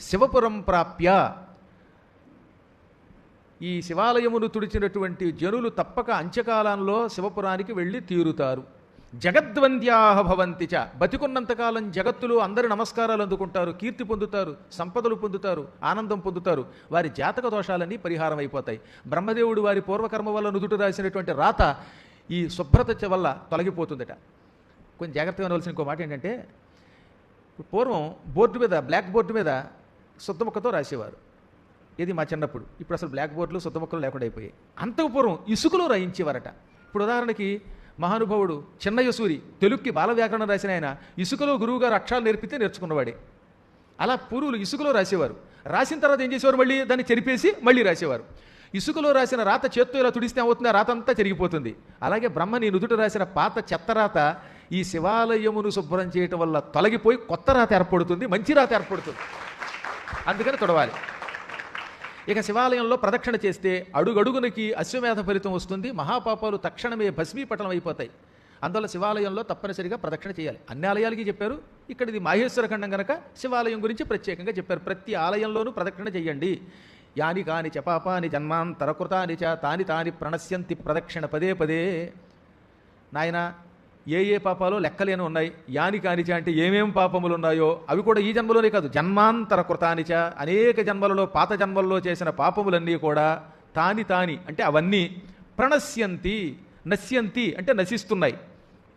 శివపురం ప్రాప్య. ఈ శివాలయమును తుడిచినటువంటి జనులు తప్పక అంత్యకాలంలో శివపురానికి వెళ్ళి తీరుతారు. జగద్వంద్యాహ భవంతి చ. బతికున్నంతకాలం జగత్తులు అందరి నమస్కారాలు అందుకుంటారు కీర్తి పొందుతారు సంపదలు పొందుతారు ఆనందం పొందుతారు. వారి జాతక దోషాలన్నీ పరిహారం అయిపోతాయి. బ్రహ్మదేవుడు వారి పూర్వకర్మ వల్ల నుదుట రాసినటువంటి రాత ఈ శుభ్రత వల్ల తొలగిపోతుందట. కొంచెం జాగ్రత్తగా ఉండవలసిన ఇంకో మాట ఏంటంటే పూర్వం బోర్డు మీద బ్లాక్ బోర్డు మీద శుద్ధముక్కతో రాసేవారు. ఇది మా చిన్నప్పుడు? ఇప్పుడు అసలు బ్లాక్ బోర్డులు శుద్ధ లేకుండా అయిపోయాయి. అంతకు ఇసుకలో రాయించేవారట. ఇప్పుడు ఉదాహరణకి మహానుభావుడు చిన్నయసూరి తెలుగుకి బాల వ్యాకరణం రాసిన ఆయన ఇసుకలో గురువుగారు అక్షరాలు నేర్పితే నేర్చుకున్నవాడే. అలా పూర్వులు ఇసుకలో రాసేవారు. రాసిన తర్వాత ఏం చేసేవారు మళ్ళీ? దాన్ని చెరిపేసి మళ్ళీ రాసేవారు. ఇసుకలో రాసిన రాత చేత్తో ఇలా తుడిస్తే అవుతుంది ఆ రాత అంతా చెరిగిపోతుంది. అలాగే బ్రహ్మ నీ నుదుట రాసిన పాత చెత్త రాత ఈ శివాలయమును శుభ్రం చేయటం వల్ల తొలగిపోయి కొత్త రాత ఏర్పడుతుంది మంచి రాత ఏర్పడుతుంది. అందుకని తొడవాలి. ఇక శివాలయంలో ప్రదక్షిణ చేస్తే అడుగడుగునకి అశ్వమేధ ఫలితం వస్తుంది. మహాపాపాలు తక్షణమే భస్మీపటలం అయిపోతాయి. అందువల్ల శివాలయంలో తప్పనిసరిగా ప్రదక్షిణ చేయాలి. అన్ని ఆలయాలకి చెప్పారు. ఇక్కడ ఇది మాహేశ్వర ఖండం కనుక శివాలయం గురించి ప్రత్యేకంగా చెప్పారు. ప్రతి ఆలయంలోనూ ప్రదక్షిణ చేయండి. యాని కాని చ పాపాని జన్మాంతరకృతాని చ తాని తాని ప్రణశ్యంతి ప్రదక్షిణ పదే పదే. నాయన ఏ ఏ పాపాలు లెక్కలేని ఉన్నాయి. యాని కానిచ అంటే ఏమేం పాపములు ఉన్నాయో అవి కూడా ఈ జన్మలోనే కాదు. జన్మాంతర కృతానిచ అనేక జన్మలలో పాత జన్మల్లో చేసిన పాపములన్నీ కూడా తాని తాని అంటే అవన్నీ ప్రణశ్యంతి నశ్యంతి అంటే నశిస్తున్నాయి.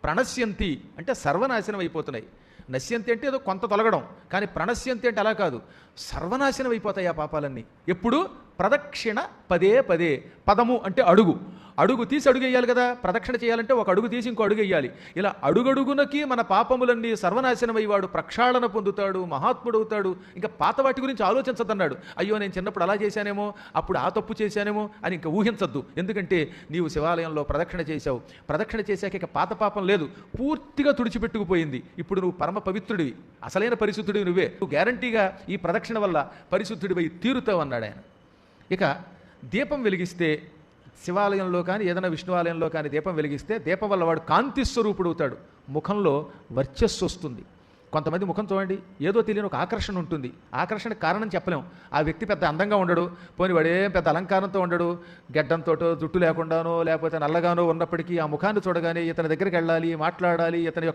ప్రణశ్యంతి అంటే సర్వనాశనం అయిపోతున్నాయి. నశ్యంతి అంటే ఏదో కొంత తొలగడం కానీ ప్రణశ్యంతి అంటే అలా కాదు. సర్వనాశనం అయిపోతాయి ఆ పాపాలన్నీ. ఎప్పుడు? ప్రదక్షిణ పదే పదే. పదము అంటే అడుగు. అడుగు తీసి అడుగు వేయాలి కదా ప్రదక్షిణ చేయాలంటే ఒక అడుగు తీసి ఇంకో అడుగు వేయాలి. ఇలా అడుగడుగునకి మన పాపములన్నీ సర్వనాశనమయ్యేవాడు ప్రక్షాళన పొందుతాడు మహాత్ముడవుతాడు ఇంకా పాత వాటి గురించి ఆలోచించదన్నాడు అయ్యో నేను చిన్నప్పుడు అలా చేశానేమో అప్పుడు ఆ తప్పు చేశానేమో అని ఇంకా ఊహించద్దు. ఎందుకంటే నీవు శివాలయంలో ప్రదక్షిణ చేశావు. ప్రదక్షిణ చేశాక ఇక పాత పాపం లేదు. పూర్తిగా తుడిచిపెట్టుకుపోయింది. ఇప్పుడు నువ్వు పరమ పవిత్రుడివి. అసలైన పరిశుద్ధుడివి నువ్వే. నువ్వు గ్యారంటీగా ఈ ప్రదక్షిణ వల్ల పరిశుద్ధుడివై తీరుతావు అన్నాడు ఆయన. ఇక దీపం వెలిగిస్తే శివాలయంలో కానీ ఏదైనా విష్ణు ఆలయంలో కానీ దీపం వెలిగిస్తే దీపం వల్ల వాడు కాంతి స్వరూపుడు అవుతాడు ముఖంలో వర్చస్సు వస్తుంది. కొంతమంది ముఖం చూడండి ఏదో తెలియని ఒక ఆకర్షణ ఉంటుంది. ఆకర్షణ కారణం చెప్పలేం. ఆ వ్యక్తి పెద్ద అందంగా ఉండడు. పోని వాడేం పెద్ద అలంకారంతో ఉండడు. గడ్డంతో జుట్టు లేకుండానో లేకపోతే నల్లగానో ఉన్నప్పటికీ ఆ ముఖాన్ని చూడగానే ఇతని దగ్గరికి వెళ్ళాలి మాట్లాడాలి ఇతని యొక్క